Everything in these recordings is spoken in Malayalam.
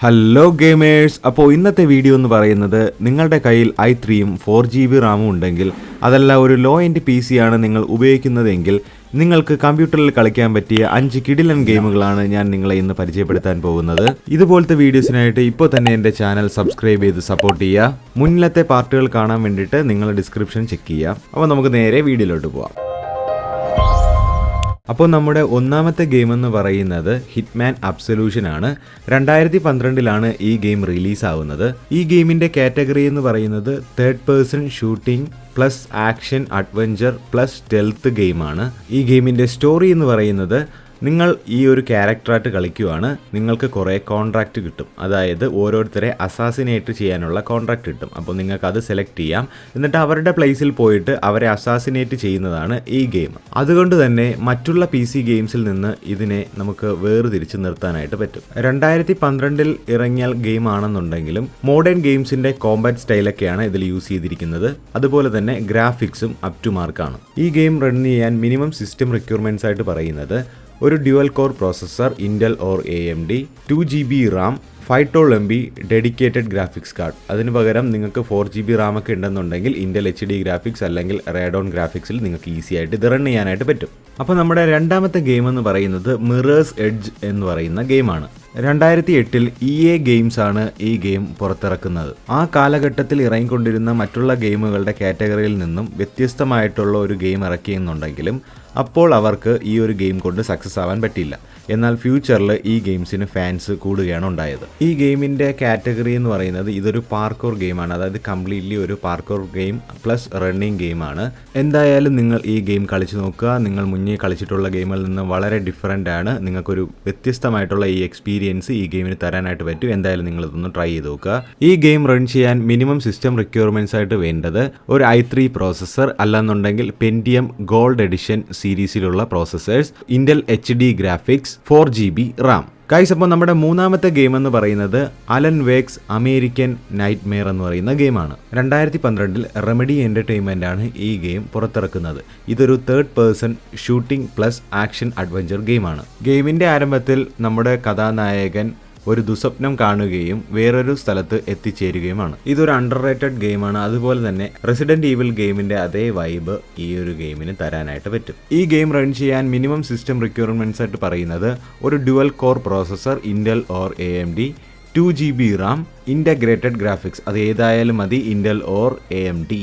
ഹലോ ഗെയിമേഴ്സ് അപ്പോൾ ഇന്നത്തെ വീഡിയോ എന്ന് പറയുന്നത് നിങ്ങളുടെ കയ്യിൽ ഐ ത്രീയും ഫോർ ജി ബി റാമും ഉണ്ടെങ്കിൽ അതല്ല ഒരു ലോ എൻഡ് പി സി ആണ് നിങ്ങൾ ഉപയോഗിക്കുന്നതെങ്കിൽ നിങ്ങൾക്ക് കമ്പ്യൂട്ടറിൽ കളിക്കാൻ പറ്റിയ അഞ്ച് കിടിലൻ ഗെയിമുകളാണ് ഞാൻ നിങ്ങളെ ഇന്ന് പരിചയപ്പെടുത്താൻ പോകുന്നത്. ഇതുപോലത്തെ വീഡിയോസിനായിട്ട് ഇപ്പോൾ തന്നെ എന്റെ ചാനൽ സബ്സ്ക്രൈബ് ചെയ്ത് സപ്പോർട്ട് ചെയ്യുക. മുന്നിലത്തെ പാർട്ടുകൾ കാണാൻ വേണ്ടിയിട്ട് നിങ്ങൾ ഡിസ്ക്രിപ്ഷൻ ചെക്ക് ചെയ്യുക. അപ്പോൾ നമുക്ക് നേരെ വീഡിയോയിലോട്ട് പോവാം. അപ്പോൾ നമ്മുടെ ഒന്നാമത്തെ ഗെയിം എന്ന് പറയുന്നത് ഹിറ്റ്മാൻ അബ്സൊല്യൂഷൻ ആണ്. രണ്ടായിരത്തി പന്ത്രണ്ടിലാണ് ഈ ഗെയിം റിലീസ് ആവുന്നത്. ഈ ഗെയിമിന്റെ കാറ്റഗറി എന്ന് പറയുന്നത് third person shooting plus action adventure plus stealth ഗെയിമാണ് ഈ ഗെയിമിന്റെ സ്റ്റോറി എന്ന് പറയുന്നത് നിങ്ങൾ ഈ ഒരു ക്യാരക്ടറായിട്ട് കളിക്കുവാണ് നിങ്ങൾക്ക് കുറേ കോൺട്രാക്റ്റ് കിട്ടും. അതായത് ഓരോരുത്തരെ അസാസിനേറ്റ് ചെയ്യാനുള്ള കോൺട്രാക്റ്റ് കിട്ടും. അപ്പോൾ നിങ്ങൾക്ക് അത് സെലക്ട് ചെയ്യാം. എന്നിട്ട് അവരുടെ പ്ലേസിൽ പോയിട്ട് അവരെ അസാസിനേറ്റ് ചെയ്യുന്നതാണ് ഈ ഗെയിം. അതുകൊണ്ട് തന്നെ മറ്റുള്ള പി സി ഗെയിംസിൽ നിന്ന് ഇതിനെ നമുക്ക് വേർതിരിച്ച് നിർത്താനായിട്ട് പറ്റും. രണ്ടായിരത്തി പന്ത്രണ്ടിൽ ഇറങ്ങിയ ഗെയിമാണെന്നുണ്ടെങ്കിലും മോഡേൺ ഗെയിംസിന്റെ കോമ്പാറ്റ് സ്റ്റൈലൊക്കെയാണ് ഇതിൽ യൂസ് ചെയ്തിരിക്കുന്നത്. അതുപോലെ തന്നെ ഗ്രാഫിക്സും അപ് ടു മാർക്കാണ്. ഈ ഗെയിം റൺ ചെയ്യാൻ മിനിമം സിസ്റ്റം റിക്വയർമെന്റ്സ് ആയിട്ട് പറയുന്നത് ഒരു dual core processor Intel or A M D two G B RAM five twelve M B dedicated graphics card അതിന് പകരം നിങ്ങൾക്ക് ഫോർ ജി ബി റാം ഒക്കെ ഉണ്ടെന്നുണ്ടെങ്കിൽ ഇൻഡൽ എച്ച് ഡി ഗ്രാഫിക്സ് അല്ലെങ്കിൽ റേഡോൺ ഗ്രാഫിക്സിൽ നിങ്ങൾക്ക് ഈസി ആയിട്ട് ഇത് റൺ ചെയ്യാനായിട്ട് പറ്റും. അപ്പോൾ നമ്മുടെ രണ്ടാമത്തെ ഗെയിം എന്ന് പറയുന്നത് മിറേഴ്സ് എഡ്ജ് എന്ന് പറയുന്ന ഗെയിമാണ് രണ്ടായിരത്തി എട്ടിൽ ഇ എ ഗെയിംസ് ആണ് ഈ ഗെയിം പുറത്തിറക്കുന്നത്. ആ കാലഘട്ടത്തിൽ ഇറങ്ങിക്കൊണ്ടിരുന്ന മറ്റുള്ള ഗെയിമുകളുടെ കാറ്റഗറിയിൽ നിന്നും വ്യത്യസ്തമായിട്ടുള്ള ഒരു ഗെയിം ഇറക്കിയെന്നുണ്ടെങ്കിലും അപ്പോൾ അവർക്ക് ഈ ഒരു ഗെയിം കൊണ്ട് സക്സസ് ആവാൻ പറ്റില്ല. എന്നാൽ ഫ്യൂച്ചറിൽ ഈ ഗെയിംസിന് ഫാൻസ് കൂടുകയാണ് ഉണ്ടായത്. ഈ ഗെയിമിന്റെ കാറ്റഗറി എന്ന് പറയുന്നത് ഇതൊരു പാർക്കോർ ഗെയിമാണ് അതായത് കംപ്ലീറ്റ്ലി ഒരു പാർക്കോർ ഗെയിം പ്ലസ് റണ്ണിങ് ഗെയിമാണ് എന്തായാലും നിങ്ങൾ ഈ ഗെയിം കളിച്ച് നോക്കുക. നിങ്ങൾ മുന്നേ കളിച്ചിട്ടുള്ള ഗെയിമിൽ നിന്ന് വളരെ ഡിഫറെന്റ് ആണ്. നിങ്ങൾക്കൊരു വ്യത്യസ്തമായിട്ടുള്ള ഈ എക്സ്പീരിയൻസ് ഈ ഗെയിമിന് തരാനായിട്ട് പറ്റും. എന്തായാലും നിങ്ങൾ ഇതൊന്ന് ട്രൈ ചെയ്ത് നോക്കുക. ഈ ഗെയിം റൺ ചെയ്യാൻ മിനിമം സിസ്റ്റം റിക്വയർമെന്റ്സ് ആയിട്ട് വേണ്ടത് ഒരു ഐ ത്രീ പ്രോസസ്സർ അല്ലെന്നുണ്ടെങ്കിൽ Pentium gold edition സീരീസിലുള്ള processors Intel H D graphics four G B RAM. Guys അപ്പോൾ നമ്മുടെ മൂന്നാമത്തെ ഗെയിം എന്ന് പറയുന്നത് Alan Wake's American night Meyer എന്ന് പറയുന്ന ഗെയിമാണ്. രണ്ടായിരത്തി പന്ത്രണ്ടിൽ റെമഡി എന്റർടൈൻമെന്റ് ആണ് ഈ ഗെയിം പുറത്തിറക്കുന്നത്. ഇതൊരു third person shooting plus action adventure ഗെയിമാണ്. ഗെയിമിന്റെ ആരംഭത്തിൽ നമ്മുടെ കഥാനായകൻ ഒരു ദുസ്വപ്നം കാണുകയും വേറൊരു സ്ഥലത്ത് എത്തിച്ചേരുകയുമാണ്. ഇതൊരു അണ്ടർ റേറ്റഡ് ഗെയിമാണ് അതുപോലെ തന്നെ റെസിഡന്റ് ഈവിൽ ഗെയിമിന്റെ അതേ വൈബ് ഈ ഒരു ഗെയിമിന് തരാനായിട്ട് പറ്റും. ഈ ഗെയിം റൺ ചെയ്യാൻ മിനിമം സിസ്റ്റം റിക്വയർമെന്റ്സ് ആയിട്ട് പറയുന്നത് ഒരു dual core processor Intel or A M D two G B RAM integrated graphics അത് ഏതായാലും മതി Intel or A M D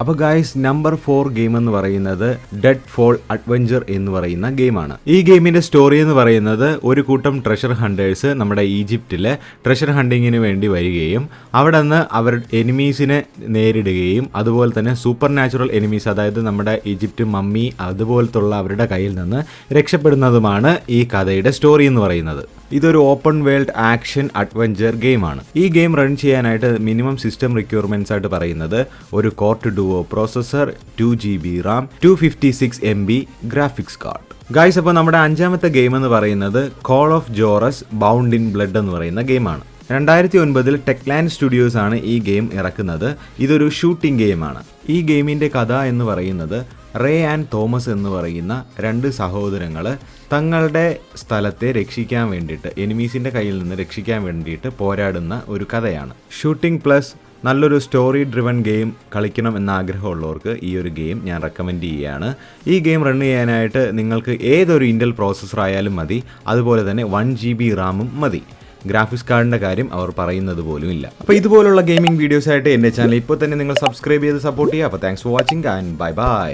അപ്പോൾ ഗായ്സ് നമ്പർ ഫോർ ഗെയിം എന്ന് പറയുന്നത് ഡെഡ് ഫോൾ അഡ്വഞ്ചർ എന്ന് പറയുന്ന ഗെയിമാണ് ഈ ഗെയിമിന്റെ സ്റ്റോറി എന്ന് പറയുന്നത് ഒരു കൂട്ടം ട്രഷർ ഹണ്ടേഴ്സ് നമ്മുടെ ഈജിപ്റ്റിലെ ട്രഷർ ഹണ്ടിങ്ങിന് വേണ്ടി വരികയും അവിടെ നിന്ന് അവർ എനിമീസിനെ നേരിടുകയും അതുപോലെ തന്നെ സൂപ്പർ നാച്ചുറൽ എനിമീസ് അതായത് നമ്മുടെ ഈജിപ്റ്റ് മമ്മി അതുപോലത്തുള്ള അവരുടെ കയ്യിൽ നിന്ന് രക്ഷപ്പെടുന്നതുമാണ് ഈ കഥയുടെ സ്റ്റോറി എന്ന് പറയുന്നത്. ഇതൊരു ഓപ്പൺ വേൾഡ് ആക്ഷൻ അഡ്വഞ്ചർ ഗെയിമാണ് ഈ ഗെയിം റൺ ചെയ്യാനായിട്ട് മിനിമം സിസ്റ്റം റിക്വയർമെന്റ്സ് ആയിട്ട് പറയുന്നത് ഒരു core two duo processor two G B RAM two fifty six M B graphics card guys അപ്പോൾ നമ്മുടെ അഞ്ചാമത്തെ ഗെയിം എന്ന് പറയുന്നത് call of Juarez bound in blood എന്ന് പറയുന്ന ഗെയിമാണ് രണ്ടായിരത്തി ഒൻപതിൽ ടെക്ലാൻഡ് സ്റ്റുഡിയോസ് ആണ് ഈ ഗെയിം ഇറക്കുന്നത്. ഇതൊരു ഷൂട്ടിംഗ് ഗെയിമാണ് ഈ ഗെയിമിന്റെ കഥ എന്ന് പറയുന്നത് റേ ആൻഡ് തോമസ് എന്ന് പറയുന്ന രണ്ട് സഹോദരങ്ങൾ തങ്ങളുടെ സ്ഥലത്തെ രക്ഷിക്കാൻ വേണ്ടിയിട്ട് എനിമീസിന്റെ കയ്യിൽ നിന്ന് രക്ഷിക്കാൻ വേണ്ടിയിട്ട് പോരാടുന്ന ഒരു കഥയാണ്. ഷൂട്ടിംഗ് പ്ലസ് നല്ലൊരു സ്റ്റോറി ഡ്രിവൺ ഗെയിം കളിക്കണം എന്ന ആഗ്രഹമുള്ളവർക്ക് ഈ ഒരു ഗെയിം ഞാൻ റെക്കമെൻഡ് ചെയ്യുകയാണ്. ഈ ഗെയിം റൺ ചെയ്യാനായിട്ട് നിങ്ങൾക്ക് ഏതൊരു ഇന്റൽ പ്രോസസ്സർ ആയാലും മതി. അതുപോലെ തന്നെ വൺ ജി ബി റാമും മതി. ഗ്രാഫിക്സ് കാർഡിന്റെ കാര്യം അവർ പറയുന്നത് പോലും ഇല്ല. അപ്പോൾ ഇതുപോലുള്ള ഗെയിമിംഗ് വീഡിയോസ് ആയിട്ട് എന്റെ ചാനൽ ഇപ്പോൾ തന്നെ നിങ്ങൾ സബ്സ്ക്രൈബ് ചെയ്ത് സപ്പോർട്ട് ചെയ്യുക. അപ്പോൾ thanks for watching and bye bye